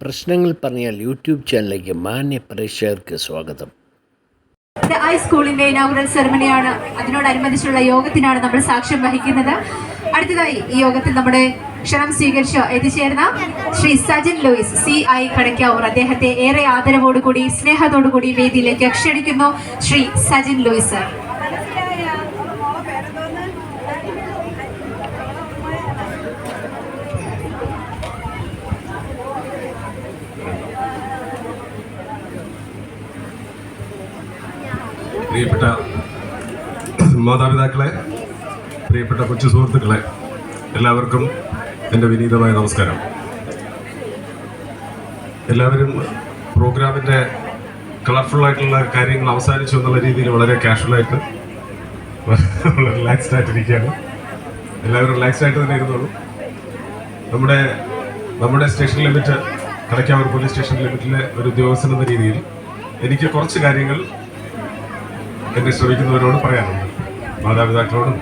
പ്രശ്നങ്ങൾ പറഞ്ഞാൽ യൂട്യൂബ് ചാനലിലേക്ക് മാന്യ പ്രേക്ഷകർക്ക് സ്വാഗതം. ഐ സ്കൂളിന്റെ ഇനോഗ്രൽ സെറമണിയാണ് അതിനോടനുബന്ധിച്ചുള്ള യോഗത്തിനാണ് നമ്മൾ സാക്ഷ്യം വഹിക്കുന്നത്. അടുത്തതായി ഈ യോഗത്തിൽ നമ്മുടെ ക്ഷണം സ്വീകരിച്ച് എത്തിച്ചേർന്ന ശ്രീ സജിൻ ലൂയിസ് സി ഐ കടയ്ക്കാവൂർ. അദ്ദേഹത്തെ ഏറെ ആദരവോടുകൂടി സ്നേഹത്തോടുകൂടി വേദിയിലേക്ക് ക്ഷണിക്കുന്നു ശ്രീ സജിൻ ലൂയിസ് സർ പ്രിയപ്പെട്ട മാതാപിതാക്കളെ പ്രിയപ്പെട്ട കൊച്ചു സുഹൃത്തുക്കളെ എല്ലാവർക്കും എന്റെ വിനീതമായ നമസ്കാരം. എല്ലാവരും പ്രോഗ്രാമിന്റെ കളർഫുള്ളായിട്ടുള്ള കാര്യങ്ങൾ അവസാനിച്ചു എന്നുള്ള രീതിയിൽ വളരെ കാഷ്വലായിട്ട് റിലാക്സ്ഡ് ആയിട്ടിരിക്കുകയാണ് എല്ലാവരും റിലാക്സ്ഡ് ആയിട്ട് തന്നെ ഇരുന്നോളൂ. നമ്മുടെ നമ്മുടെ station limit Kadakkavoor police station ലിമിറ്റിലെ ഒരു ഉദ്യോഗസ്ഥൻ എന്ന രീതിയിൽ എനിക്ക് കുറച്ച് കാര്യങ്ങൾ എന്നെ ശ്രമിക്കുന്നവരോട് പറയാനുണ്ട്. മാതാപിതാക്കളോടും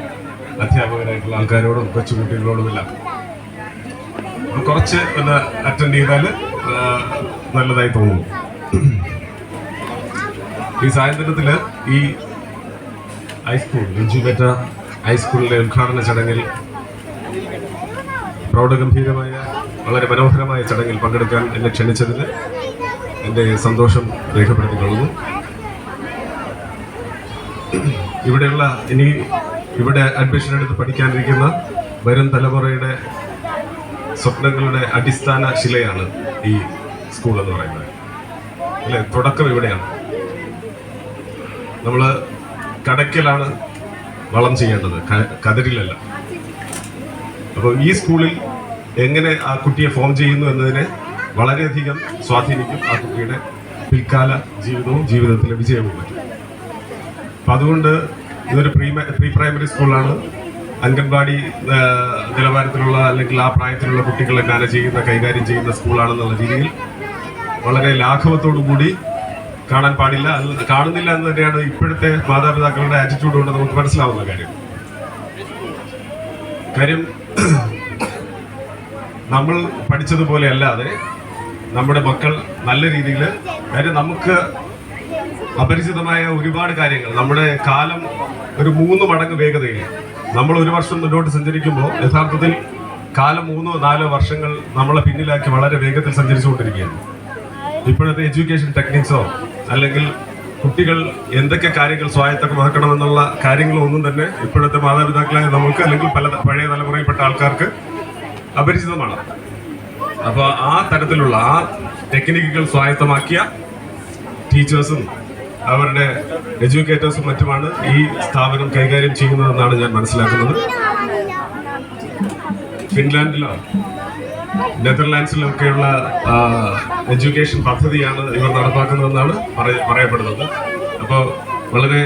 അധ്യാപകരായിട്ടുള്ള ആൾക്കാരോടും കൊച്ചുകുട്ടികളോടുമെല്ലാം കുറച്ച് ഒന്ന് അറ്റൻഡ് ചെയ്താൽ നല്ലതായി തോന്നും. ഈ സായന്ത്രത്തിൽ ഈ ഹൈസ്കൂൾ എഞ്ചുബേറ്റ ഹൈസ്കൂളിലെ ഉദ്ഘാടന ചടങ്ങിൽ പ്രൗഢഗംഭീരമായ വളരെ മനോഹരമായ ചടങ്ങിൽ പങ്കെടുക്കാൻ എന്നെ ക്ഷണിച്ചതിന് എന്റെ സന്തോഷം രേഖപ്പെടുത്തിക്കൊള്ളുന്നു. ഇവിടെയുള്ള ഇനി ഇവിടെ അഡ്മിഷൻ എടുത്ത് പഠിക്കാനിരിക്കുന്ന വരും തലമുറയുടെ സ്വപ്നങ്ങളുടെ അടിസ്ഥാന ശിലയാണ് ഈ സ്കൂൾ എന്ന് പറയുന്നത്. അല്ലെ? തുടക്കം ഇവിടെയാണ്. നമ്മൾ കടക്കലാണ് വളം ചെയ്യേണ്ടത്. കതിരിലല്ല. അപ്പോൾ ഈ സ്കൂളിൽ എങ്ങനെ ആ കുട്ടിയെ ഫോം ചെയ്യുന്നു എന്നതിനെ വളരെയധികം സ്വാധീനിക്കും ആ കുട്ടിയുടെ പിൽക്കാല ജീവിതവും ജീവിതത്തിലെ വിജയവും പറ്റും അപ്പൊ അതുകൊണ്ട് ഇതൊരു പ്രീ പ്രീ പ്രൈമറി സ്കൂളാണ്. അംഗൻവാടി നിലവാരത്തിലുള്ള അല്ലെങ്കിൽ ആ പ്രായത്തിലുള്ള കുട്ടികളെ മാനേജ് ചെയ്യുന്ന കൈകാര്യം ചെയ്യുന്ന സ്കൂളാണെന്നുള്ള രീതിയിൽ വളരെ കൂടി കാണാൻ പാടില്ല. അത് കാണുന്നില്ല എന്ന് തന്നെയാണ് ഇപ്പോഴത്തെ മാതാപിതാക്കളുടെ ആറ്റിറ്റ്യൂഡ് കൊണ്ട് നമുക്ക് മനസ്സിലാവുന്ന കാര്യം. കാര്യം നമ്മൾ പഠിച്ചതുപോലെ അല്ലാതെ നമ്മുടെ മക്കൾ നല്ല രീതിയിൽ കാര്യം നമുക്ക് അപരിചിതമായ ഒരുപാട് കാര്യങ്ങൾ. നമ്മുടെ കാലം ഒരു മൂന്ന് മടങ്ങ് വേഗതയിൽ. നമ്മൾ ഒരു വർഷം മുന്നോട്ട് സഞ്ചരിക്കുമ്പോൾ യഥാർത്ഥത്തിൽ കാലം മൂന്നോ നാലോ വർഷങ്ങൾ നമ്മളെ പിന്നിലാക്കി വളരെ വേഗത്തിൽ സഞ്ചരിച്ചുകൊണ്ടിരിക്കുകയാണ്. ഇപ്പോഴത്തെ എഡ്യൂക്കേഷൻ ടെക്നിക്സോ അല്ലെങ്കിൽ കുട്ടികൾ എന്തൊക്കെ കാര്യങ്ങൾ സ്വായത്തമാക്കണമെന്നുള്ള കാര്യങ്ങളൊന്നും തന്നെ ഇപ്പോഴത്തെ മാതാപിതാക്കളായ നമുക്ക് അല്ലെങ്കിൽ പല പഴയ തലമുറയിൽപ്പെട്ട ആൾക്കാർക്ക് അപരിചിതമാണ്. അപ്പോൾ ആ തരത്തിലുള്ള ആ ടെക്നിക്കുകൾ സ്വായത്തമാക്കിയ ടീച്ചേഴ്സും അവരുടെ എഡ്യൂക്കേറ്റേഴ്സും മറ്റുമാണ് ഈ സ്ഥാപനം കൈകാര്യം ചെയ്യുന്നതെന്നാണ് ഞാൻ മനസ്സിലാക്കുന്നത്. ഫിൻലാൻഡിലോ നെതർലാൻഡ്സിലോ ഒക്കെയുള്ള എഡ്യൂക്കേഷൻ പദ്ധതിയാണ് ഇവർ നടപ്പാക്കുന്നതെന്നാണ് പറയ- പറയപ്പെടുന്നത്. അപ്പോൾ വളരെ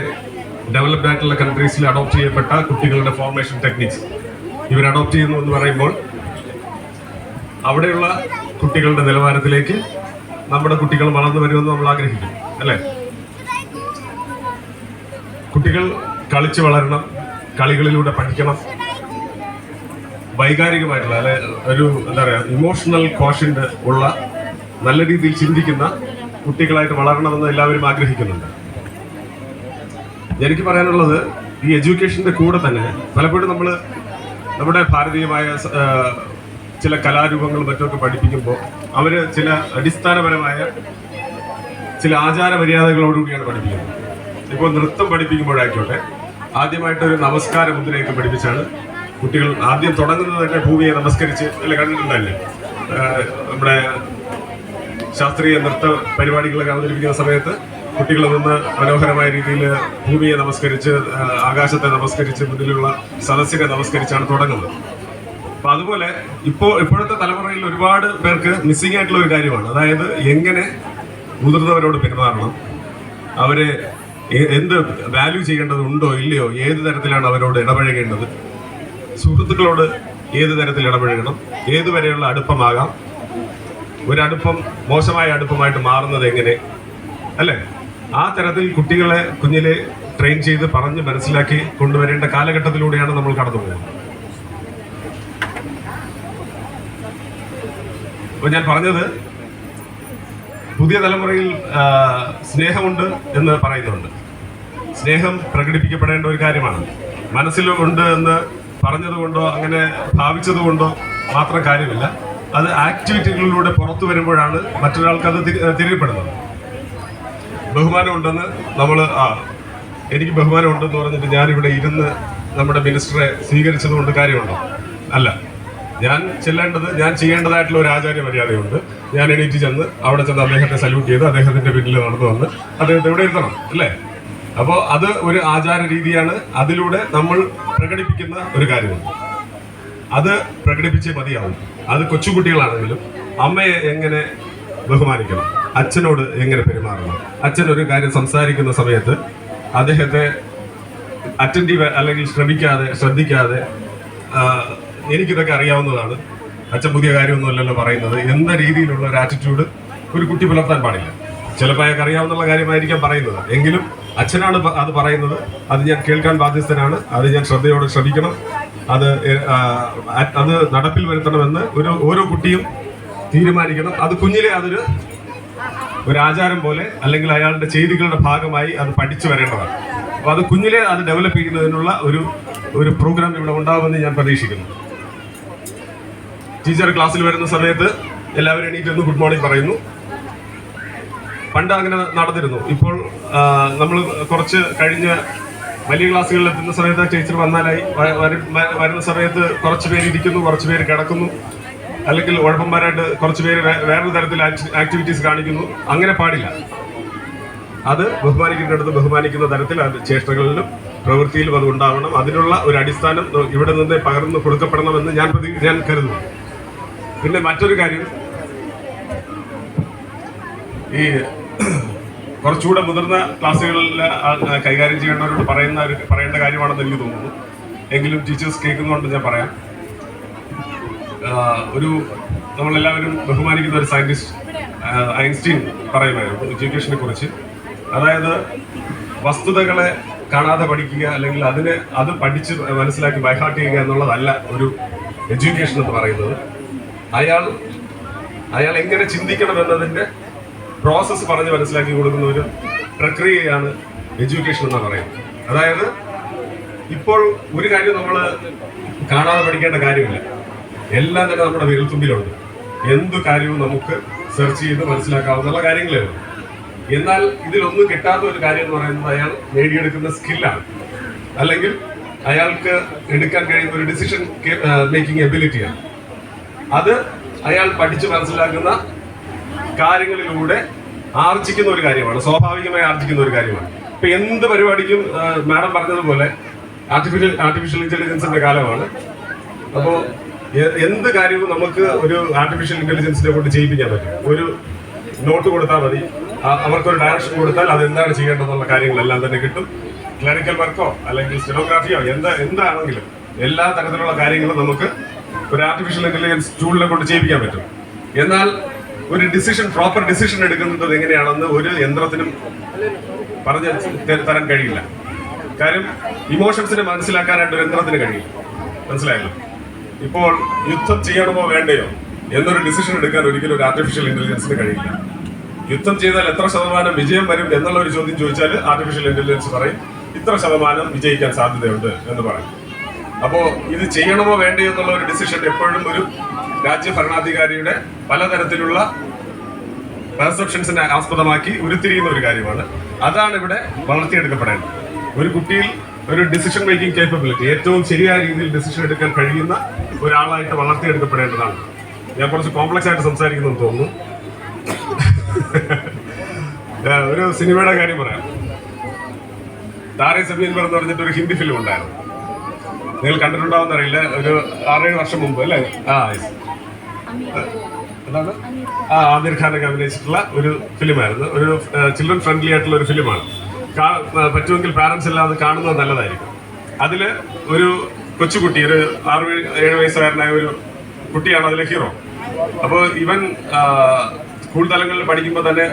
ഡെവലപ്ഡ് ആയിട്ടുള്ള കൺട്രീസിൽ അഡോപ്റ്റ് ചെയ്യപ്പെട്ട കുട്ടികളുടെ ഫോർമേഷൻ ടെക്നിക്സ് ഇവർ അഡോപ്റ്റ് ചെയ്യുന്നു എന്ന് പറയുമ്പോൾ അവിടെയുള്ള കുട്ടികളുടെ നിലവാരത്തിലേക്ക് നമ്മുടെ കുട്ടികൾ വളർന്നു വരുമെന്ന് നമ്മൾ ആഗ്രഹിക്കും അല്ലേ? കുട്ടികൾ കളിച്ചു വളരണം കളികളിലൂടെ പഠിക്കണം. വൈകാരികമായിട്ടുള്ള അല്ലെ ഒരു എന്താ പറയാ ഇമോഷണൽ കോഷൻ ഉള്ള നല്ല രീതിയിൽ ചിന്തിക്കുന്ന കുട്ടികളായിട്ട് വളരണമെന്ന് എല്ലാവരും ആഗ്രഹിക്കുന്നുണ്ട്. എനിക്ക് പറയാനുള്ളത് ഈ എഡ്യൂക്കേഷന്റെ കൂടെ തന്നെ പലപ്പോഴും നമ്മൾ നമ്മുടെ ഭാരതീയമായ ചില കലാരൂപങ്ങൾ മറ്റൊക്കെ പഠിപ്പിക്കുമ്പോൾ അവർ ചില അടിസ്ഥാനപരമായ ചില ആചാര മര്യാദകളോടുകൂടിയാണ് പഠിപ്പിക്കുന്നത്. ഇപ്പോൾ നൃത്തം പഠിപ്പിക്കുമ്പോഴായിക്കോട്ടെ. ആദ്യമായിട്ട് ഒരു നമസ്കാര മുദ്രയൊക്കെ പഠിപ്പിച്ചാണ്. കുട്ടികൾ ആദ്യം തുടങ്ങുന്നത് തന്നെ ഭൂമിയെ നമസ്കരിച്ച് അല്ലെ കണ്ടിട്ടുണ്ടല്ലേ നമ്മുടെ ശാസ്ത്രീയ നൃത്ത പരിപാടികളൊക്കെ അവതരിപ്പിക്കുന്ന സമയത്ത് കുട്ടികൾ നിന്ന് മനോഹരമായ രീതിയിൽ ഭൂമിയെ നമസ്കരിച്ച് ആകാശത്തെ നമസ്കരിച്ച് മുതലുള്ള സദസ്സിനെ നമസ്കരിച്ചാണ് തുടങ്ങുന്നത്. അപ്പൊ അതുപോലെ ഇപ്പോ ഇപ്പോഴത്തെ തലമുറയിൽ ഒരുപാട് പേർക്ക് മിസ്സിംഗ് ആയിട്ടുള്ള ഒരു കാര്യമാണ്. അതായത് എങ്ങനെ മുതിർന്നവരോട് പെരുമാറണം അവരെ എന്ത് വാല്യൂ ചെയ്യേണ്ടതുണ്ടോ ഇല്ലയോ? ഏത് തരത്തിലാണ് അവരോട് ഇടപഴകേണ്ടത്? സുഹൃത്തുക്കളോട് ഏത് തരത്തിൽ ഇടപഴകണം? ഏതുവരെയുള്ള അടുപ്പമാകാം? ഒരടുപ്പം മോശമായ അടുപ്പമായിട്ട് മാറുന്നത് എങ്ങനെ? അല്ലേ? ആ തരത്തിൽ കുട്ടികളെ കുഞ്ഞിലെ ട്രെയിൻ ചെയ്ത് പറഞ്ഞ് മനസ്സിലാക്കി കൊണ്ടുവരേണ്ട കാലഘട്ടത്തിലൂടെയാണ് നമ്മൾ കടന്നു പോകുന്നത്. ഞാൻ പറഞ്ഞത് പുതിയ തലമുറയിൽ സ്നേഹമുണ്ട് എന്ന് പറയുന്നുണ്ട്. സ്നേഹം പ്രകടിപ്പിക്കപ്പെടേണ്ട ഒരു കാര്യമാണ്. മനസ്സിലുണ്ട് എന്ന് പറഞ്ഞതുകൊണ്ടോ അങ്ങനെ ഭാവിച്ചതുകൊണ്ടോ മാത്രം കാര്യമില്ല. അത് ആക്ടിവിറ്റികളിലൂടെ പുറത്തു വരുമ്പോഴാണ് മറ്റൊരാൾക്ക് അത് തിരി- തിരിയപ്പെടുന്നത് ബഹുമാനം ഉണ്ടെന്ന് നമ്മൾ ആ എനിക്ക് ബഹുമാനമുണ്ടെന്ന് പറഞ്ഞിട്ട് ഞാനിവിടെ ഇരുന്ന് നമ്മുടെ മിനിസ്റ്ററെ സ്വീകരിച്ചതുകൊണ്ട് കാര്യമുണ്ടോ? അല്ല. ഞാൻ ചെല്ലേണ്ടത് ഞാൻ ചെയ്യേണ്ടതായിട്ടുള്ള ഒരു ആചാര്യ മര്യാദയുണ്ട് ഞാൻ എണീറ്റ് ചെന്ന് അവിടെ ചെന്ന് അദ്ദേഹത്തെ സല്യൂട്ട് ചെയ്ത് അദ്ദേഹത്തിന്റെ പിന്നിൽ നടന്നു വന്ന് അദ്ദേഹത്തെ ഇവിടെ ഇരുത്തണം അല്ലേ? അപ്പോൾ അത് ഒരു ആചാര രീതിയാണ്. അതിലൂടെ നമ്മൾ പ്രകടിപ്പിക്കുന്ന ഒരു കാര്യമുണ്ട്. അത് പ്രകടിപ്പിച്ചേ മതിയാവും. അത് കൊച്ചുകുട്ടികളാണെങ്കിലും അമ്മയെ എങ്ങനെ ബഹുമാനിക്കണം? അച്ഛനോട് എങ്ങനെ പെരുമാറണം? അച്ഛൻ ഒരു കാര്യം സംസാരിക്കുന്ന സമയത്ത് അദ്ദേഹത്തെ അറ്റന്റീവ് അല്ലെങ്കിൽ ശ്രമിക്കാതെ ശ്രദ്ധിക്കാതെ എനിക്കിതൊക്കെ അറിയാവുന്നതാണ്. അച്ഛൻ പുതിയ കാര്യമൊന്നുമല്ലല്ലോ പറയുന്നത്. എന്ന രീതിയിലുള്ള ഒരു ആറ്റിറ്റ്യൂഡ് ഒരു കുട്ടി പുലർത്താൻ പാടില്ല. ചിലപ്പോൾ അയാൾക്ക് അറിയാവുന്ന കാര്യമായിരിക്കാം പറയുന്നത്. എങ്കിലും അച്ഛനാണ് അത് പറയുന്നത്. അത് ഞാൻ കേൾക്കാൻ ബാധ്യസ്ഥനാണ്. അത് ഞാൻ ശ്രദ്ധയോടെ ശ്രമിക്കണം. അത് അത് നടപ്പിൽ വരുത്തണമെന്ന് ഒരു ഓരോ കുട്ടിയും തീരുമാനിക്കണം. അത് കുഞ്ഞിലെ അതൊരു ഒരു ആചാരം പോലെ അല്ലെങ്കിൽ അയാളുടെ ചെയ്തികളുടെ ഭാഗമായി അത് പഠിച്ചു വരേണ്ടതാണ്. അപ്പോൾ അത് കുഞ്ഞിലെ അത് ഡെവലപ്പ് ചെയ്യുന്നതിനുള്ള ഒരു ഒരു പ്രോഗ്രാം ഇവിടെ ഉണ്ടാകുമെന്ന് ഞാൻ പ്രതീക്ഷിക്കുന്നു. ടീച്ചർ ക്ലാസ്സിൽ വരുന്ന സമയത്ത് എല്ലാവരും എണീറ്റ് ഒന്ന് ഗുഡ് മോർണിംഗ് പറയുന്നു. പണ്ട് അങ്ങനെ നടന്നിരുന്നു. ഇപ്പോൾ നമ്മൾ കുറച്ച് കഴിഞ്ഞ വലിയ ക്ലാസ്സുകളിൽ എത്തുന്ന സമയത്ത് ടീച്ചർ വന്നാലായി. വരുന്ന സമയത്ത് കുറച്ച് പേര് ഇരിക്കുന്നു കുറച്ച് പേര് കിടക്കുന്നു. അല്ലെങ്കിൽ ഉഴപ്പന്മാരായിട്ട് കുറച്ച് പേര് വേറൊരു തരത്തിൽ ആക്ടിവിറ്റീസ് കാണിക്കുന്നു. അങ്ങനെ പാടില്ല. അത് ബഹുമാനിക്കുന്നിടത്ത് ബഹുമാനിക്കുന്ന തരത്തിൽ അത് ചേഷ്ടകളിലും പ്രവൃത്തിയിലും അത് ഉണ്ടാവണം. അതിനുള്ള ഒരു അടിസ്ഥാനം ഇവിടെ നിന്ന് പകർന്നു കൊടുക്കപ്പെടണമെന്ന് ഞാൻ ഞാൻ കരുതുന്നു. പിന്നെ മറ്റൊരു കാര്യം. ഈ കുറച്ചുകൂടെ മുതിർന്ന ക്ലാസ്സുകളിൽ കൈകാര്യം ചെയ്യേണ്ടവരോട് പറയുന്ന ഒരു പറയേണ്ട കാര്യമാണെന്ന് എനിക്ക് തോന്നുന്നു. എങ്കിലും ടീച്ചേഴ്സ് കേൾക്കുന്നതുകൊണ്ട് ഞാൻ പറയാം. ഒരു നമ്മളെല്ലാവരും ബഹുമാനിക്കുന്ന ഒരു സയന്റിസ്റ്റ് ഐൻസ്റ്റീൻ പറയുമായിരുന്നു എഡ്യൂക്കേഷനെ കുറിച്ച്. അതായത് വസ്തുതകളെ കാണാതെ പഠിക്കുക അല്ലെങ്കിൽ അതിനെ അത് പഠിച്ച് മനസ്സിലാക്കി ബൈഹാർട്ട് ചെയ്യുക എന്നുള്ളതല്ല ഒരു എഡ്യൂക്കേഷൻ എന്ന് പറയുന്നത്. അയാൾ അയാൾ എങ്ങനെ ചിന്തിക്കണം എന്നതിന്റെ പ്രോസസ്സ് പറഞ്ഞ് മനസ്സിലാക്കി കൊടുക്കുന്ന ഒരു പ്രക്രിയയാണ് എഡ്യൂക്കേഷൻ എന്ന് പറയുന്നത്. അതായത് ഇപ്പോൾ ഒരു കാര്യം നമ്മൾ കാണാതെ പഠിക്കേണ്ട കാര്യമില്ല. എല്ലാം തന്നെ നമ്മുടെ വിരൽത്തുമ്പിലുണ്ട്. എന്ത് കാര്യവും നമുക്ക് സെർച്ച് ചെയ്ത് മനസ്സിലാക്കാവുന്ന കാര്യങ്ങളേ ഉള്ളൂ. എന്നാൽ ഇതിലൊന്നും കിട്ടാത്ത ഒരു കാര്യം എന്ന് പറയുന്നത് അയാൾ നേടിയെടുക്കുന്ന സ്കില്ലാണ് അല്ലെങ്കിൽ അയാൾക്ക് എടുക്കാൻ കഴിയുന്ന ഒരു ഡിസിഷൻ മേക്കിംഗ് എബിലിറ്റിയാണ് അത് അയാൾ പഠിച്ച് മനസ്സിലാക്കുന്ന കാര്യങ്ങളിലൂടെ ആർജിക്കുന്ന ഒരു കാര്യമാണ്. സ്വാഭാവികമായി ആർജിക്കുന്ന ഒരു കാര്യമാണ്. ഇപ്പൊ എന്ത് പരിപാടിക്കും മാഡം പറഞ്ഞതുപോലെ ആർട്ടിഫിഷ്യൽ ആർട്ടിഫിഷ്യൽ ഇന്റലിജൻസിന്റെ കാലമാണ്. അപ്പോൾ എന്ത് കാര്യവും നമുക്ക് ഒരു ആർട്ടിഫിഷ്യൽ ഇന്റലിജൻസിനെ കൊണ്ട് ചെയ്യിപ്പിക്കാൻ പറ്റും. ഒരു നോട്ട് കൊടുത്താൽ മതി. അവർക്കൊരു ഡയറക്ഷൻ കൊടുത്താൽ അത് എന്താണ് ചെയ്യേണ്ടതെന്നുള്ള കാര്യങ്ങളെല്ലാം തന്നെ കിട്ടും. ക്ലറിക്കൽ വർക്കോ അല്ലെങ്കിൽ സ്റ്റെനോഗ്രാഫിയോ എന്താ എന്താണെങ്കിലും എല്ലാ തരത്തിലുള്ള കാര്യങ്ങളും നമുക്ക് ഒരു ആർട്ടിഫിഷ്യൽ ഇന്റലിജൻസ് ടൂളിനെ കൊണ്ട് ചെയ്യിപ്പിക്കാൻ പറ്റും. എന്നാൽ ഒരു ഡിസിഷൻ പ്രോപ്പർ ഡിസിഷൻ എടുക്കുന്നത് എങ്ങനെയാണെന്ന് ഒരു യന്ത്രത്തിനും പറഞ്ഞ് തരാൻ കഴിയില്ല. കാര്യം ഇമോഷൻസിനെ മനസ്സിലാക്കാനായിട്ട് ഒരു യന്ത്രത്തിന് കഴിയില്ല. മനസ്സിലായല്ലോ? ഇപ്പോൾ യുദ്ധം ചെയ്യണമോ വേണ്ടയോ എന്നൊരു ഡിസിഷൻ എടുക്കാൻ ഒരിക്കലും ഒരു ആർട്ടിഫിഷ്യൽ ഇന്റലിജൻസിന് കഴിയില്ല. യുദ്ധം ചെയ്താൽ എത്ര ശതമാനം വിജയം വരും എന്നുള്ള ഒരു ചോദ്യം ചോദിച്ചാൽ ആർട്ടിഫിഷ്യൽ ഇന്റലിജൻസ് പറയും ഇത്ര ശതമാനം വിജയിക്കാൻ സാധ്യതയുണ്ട് എന്ന് പറയും. അപ്പോ ഇത് ചെയ്യണമോ വേണ്ടയോ എന്നുള്ള ഒരു ഡിസിഷൻ എപ്പോഴും ഒരു രാജ്യ ഭരണാധികാരിയുടെ പലതരത്തിലുള്ള പെർസെപ്ഷൻസിനെ ആസ്പദമാക്കി ഉരുത്തിരിയുന്ന ഒരു കാര്യമാണ്. അതാണ് ഇവിടെ വളർത്തിയെടുക്കപ്പെടേണ്ടത്. ഒരു കുട്ടിയിൽ ഒരു ഡിസിഷൻ മേക്കിംഗ് കേപ്പബിലിറ്റി ഏറ്റവും ശരിയായ രീതിയിൽ ഡിസിഷൻ എടുക്കാൻ കഴിയുന്ന ഒരാളായിട്ട് വളർത്തിയെടുക്കപ്പെടേണ്ടതാണ്. ഞാൻ കുറച്ച് കോംപ്ലക്സ് ആയിട്ട് സംസാരിക്കുന്നു തോന്നുന്നു. ഒരു സിനിമയുടെ കാര്യം പറയാം. താരേ സമീൻ എന്ന് പറഞ്ഞിട്ട് ഒരു ഹിന്ദി ഫിലിം ഉണ്ടായിരുന്നു. നിങ്ങൾ കണ്ടിട്ടുണ്ടാവുന്ന അറിയില്ല. ഒരു ആറേഴ് വർഷം മുമ്പ് അല്ലേ? ആ. എന്താണ്? ആ ആമിർ ഖാനൊക്കെ അഭിനയിച്ചിട്ടുള്ള ഒരു ഫിലിമായിരുന്നു. ഒരു ചിൽഡ്രൻ ഫ്രണ്ട്ലി ആയിട്ടുള്ള ഒരു ഫിലിമാണ്. പറ്റുമെങ്കിൽ പാരന്റ്സ് എല്ലാം അത് കാണുന്നത് നല്ലതായിരിക്കും. അതിൽ ഒരു കൊച്ചുകുട്ടി ഒരു ആറ് ഏഴ് വയസ്സുകാരനായ ഒരു കുട്ടിയാണ് അതിലെ ഹീറോ അപ്പോൾ ഇവൻ സ്കൂൾ തലങ്ങളിൽ പഠിക്കുമ്പോൾ തന്നെ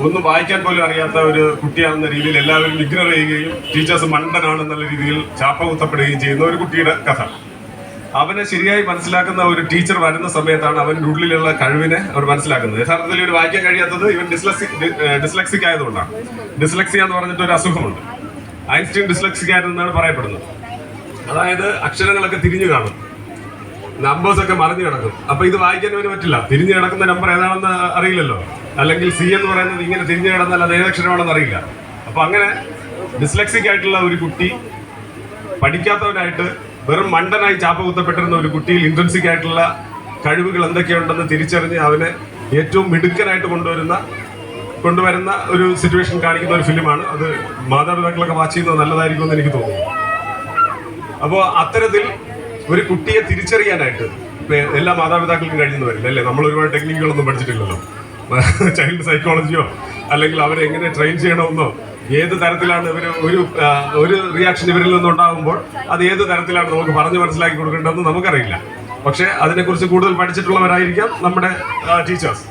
ഒന്നും വായിക്കാൻ പോലും അറിയാത്ത ഒരു കുട്ടിയാണെന്ന രീതിയിൽ എല്ലാവരും ഇഗ്നോർ ചെയ്യുകയും ടീച്ചേഴ്സ് മണ്ടനാണെന്നുള്ള രീതിയിൽ ചാപ്പ കുത്തപ്പെടുകയും ചെയ്യുന്ന ഒരു കുട്ടിയുടെ കഥ. അവനെ ശരിയായി മനസ്സിലാക്കുന്ന ഒരു ടീച്ചർ വരുന്ന സമയത്താണ് അവന്റെ ഉള്ളിലുള്ള കഴിവിനെ അവർ മനസ്സിലാക്കുന്നത്. യഥാർത്ഥത്തിൽ ഇവർ വായിക്കാൻ കഴിയാത്തത് ഇവൻ ഡിസ്ലക്സിക് ഡിസ്ലക്സിക് ആയതുകൊണ്ടാണ്. ഡിസ്ലക്സിയ എന്ന് പറഞ്ഞിട്ട് ഒരു അസുഖമുണ്ട്. ഐൻസ്റ്റീൻ ഡിസ്ലക്സിക് എന്നാണ് പറയപ്പെടുന്നത്. അതായത് അക്ഷരങ്ങളൊക്കെ തിരിഞ്ഞു കാണും. നമ്പേഴ്സ് ഒക്കെ മറിഞ്ഞു കിടക്കും. അപ്പൊ ഇത് വായിക്കാൻ അവന് പറ്റില്ല. തിരിഞ്ഞു കിടക്കുന്ന നമ്പർ ഏതാണെന്ന് അറിയില്ലല്ലോ. അല്ലെങ്കിൽ സി എന്ന് പറയുന്നത് ഇങ്ങനെ തിരിഞ്ഞു കിടന്നാൽ അത് ഏതക്ഷരമാണെന്ന് അറിയില്ല. അപ്പൊ അങ്ങനെ ഡിസ്ലെക്സിക് ആയിട്ടുള്ള ഒരു കുട്ടി പഠിക്കാത്തവനായിട്ട് വെറും മണ്ടനായി ചാപ്പ കുത്തപ്പെട്ടിരുന്ന ഒരു കുട്ടിയിൽ ഇൻട്രൻസിക് ആയിട്ടുള്ള കഴിവുകൾ എന്തൊക്കെയുണ്ടെന്ന് തിരിച്ചറിഞ്ഞ് അവനെ ഏറ്റവും മിടുക്കനായിട്ട് കൊണ്ടുവരുന്ന കൊണ്ടുവരുന്ന ഒരു സിറ്റുവേഷൻ കാണിക്കുന്ന ഒരു ഫിലിമാണ്. അത് മാതാപിതാക്കളൊക്കെ വാച്ച് ചെയ്യുന്നത് നല്ലതായിരിക്കും എന്ന് എനിക്ക് തോന്നുന്നു. അപ്പോൾ അത്തരത്തിൽ ഒരു കുട്ടിയെ തിരിച്ചറിയാനായിട്ട് എല്ലാ മാതാപിതാക്കൾക്കും കഴിയുന്ന വരില്ല അല്ലേ? നമ്മൾ ഒരുപാട് ടെക്നിക്കുകളൊന്നും പഠിച്ചിട്ടില്ലല്ലോ. ചൈൽഡ് സൈക്കോളജിയോ അല്ലെങ്കിൽ അവരെ എങ്ങനെ ട്രെയിൻ ചെയ്യണമെന്നോ ഏത് തരത്തിലാണ് ഇവർ ഒരു ഒരു റിയാക്ഷൻ ഇവരിൽ നിന്നുണ്ടാകുമ്പോൾ അത് ഏത് തരത്തിലാണ് നമുക്ക് പറഞ്ഞ് മനസ്സിലാക്കി കൊടുക്കേണ്ടതെന്ന് നമുക്കറിയില്ല. പക്ഷേ അതിനെക്കുറിച്ച് കൂടുതൽ പഠിച്ചിട്ടുള്ളവരായിരിക്കാം നമ്മുടെ ടീച്ചേഴ്സ്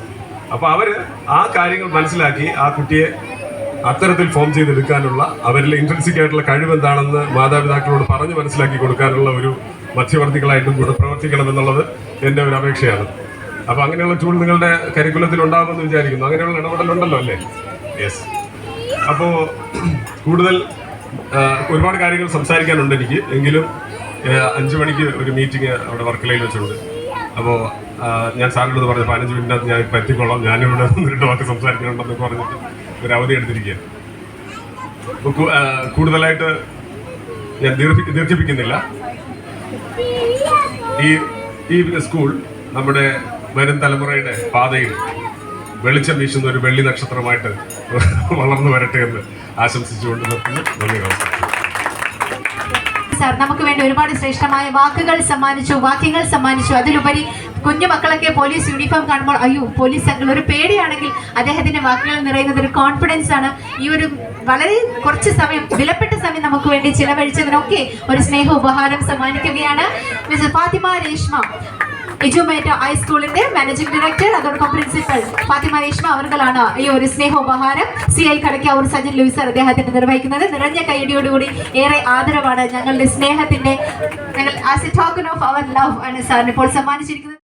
അപ്പോൾ അവർ ആ കാര്യങ്ങൾ മനസ്സിലാക്കി ആ കുട്ടിയെ അത്തരത്തിൽ ഫോം ചെയ്തെടുക്കാനുള്ള അവരിലെ ഇൻട്രൻസിക് ആയിട്ടുള്ള കഴിവ് എന്താണെന്ന് മാതാപിതാക്കളോട് പറഞ്ഞ് മനസ്സിലാക്കി കൊടുക്കാനുള്ള ഒരു മധ്യവർത്തികളായിട്ടും കൂടെ പ്രവർത്തിക്കണം എന്നുള്ളത് എന്റെ ഒരു അപേക്ഷയാണ്. അപ്പോൾ അങ്ങനെയുള്ള ടൂൾ നിങ്ങളുടെ കരിക്കുലത്തിൽ ഉണ്ടാകുമെന്ന് വിചാരിക്കുന്നു. അങ്ങനെയുള്ള ഇടപെടലുണ്ടല്ലോ അല്ലേ? യെസ് അപ്പോൾ കൂടുതൽ ഒരുപാട് കാര്യങ്ങൾ സംസാരിക്കാനുണ്ട് എനിക്ക്. എങ്കിലും അഞ്ച് മണിക്ക് ഒരു മീറ്റിംഗ് അവിടെ വർക്കലയിൽ വെച്ചുണ്ട്. അപ്പോൾ ഞാൻ സാറിനോട് പറഞ്ഞു പതിനഞ്ച് മിനിറ്റിനകത്ത് ഞാൻ എത്തിക്കോളാം ഞാനിവിടെ രണ്ട് വാക്ക് സംസാരിക്കണമെന്നൊക്കെ പറഞ്ഞിട്ട് ഒരു അവധി എടുത്തിരിക്കുകയാണ്. കൂടുതലായിട്ട് ഞാൻ ദീർഘി- ദീർഘിപ്പിക്കുന്നില്ല. ഈ ഈ സ്കൂൾ നമ്മുടെ വരും തലമുറയുടെ പാതയിൽ വെളിച്ചം വീശുന്ന ഒരു വെള്ളി നക്ഷത്രമായിട്ട് വളർന്നു വരട്ടെ എന്ന് ആശംസിച്ചുകൊണ്ട് നിർത്തുന്നു. നന്ദി സാർ നമുക്ക് വേണ്ടി ഒരുപാട് ശ്രേഷ്ഠമായ വാക്കുകൾ സമ്മാനിച്ചു വാക്യങ്ങൾ സമ്മാനിച്ചു. അതിലുപരി കുഞ്ഞു മക്കളൊക്കെ പോലീസ് യൂണിഫോം കാണുമ്പോൾ അയ്യോ പോലീസ് അങ്കിൾ ഒരു പേടിയാണെങ്കിൽ അദ്ദേഹത്തിന്റെ വാക്കുകൾ നിറയുന്നത് ഒരു കോൺഫിഡൻസ് ആണ്. ഈ ഒരു വളരെ കുറച്ച് സമയം വിലപ്പെട്ട സമയം നമുക്ക് വേണ്ടി ചിലവഴിച്ചതിനൊക്കെ ഒരു സ്നേഹ ഉപഹാരം സമ്മാനിക്കുകയാണ്. മിസ്റ്റർ ഫാത്തിമ രേഷ്മ എജുമേറ്റ ഹൈസ്കൂളിന്റെ മാനേജിംഗ് ഡയറക്ടർ അതോടൊപ്പം പ്രിൻസിപ്പൽ ഫാത്തിമ രേഷ്മ അവർകളാണ് ഈ ഒരു സ്നേഹോപഹാരം സി ഐ കടക്കാവൂർ സജൻ ലൂയിസർ അദ്ദേഹത്തിന് നിർവഹിക്കുന്നത്. നിറഞ്ഞ കൈയടിയോടുകൂടി ഏറെ ആദരവാണ് ഞങ്ങളുടെ സ്നേഹത്തിന്റെ ഞങ്ങൾ as a token of our love ആണ് സാറിന് ഇപ്പോൾ സമ്മാനിച്ചിരിക്കുന്നത്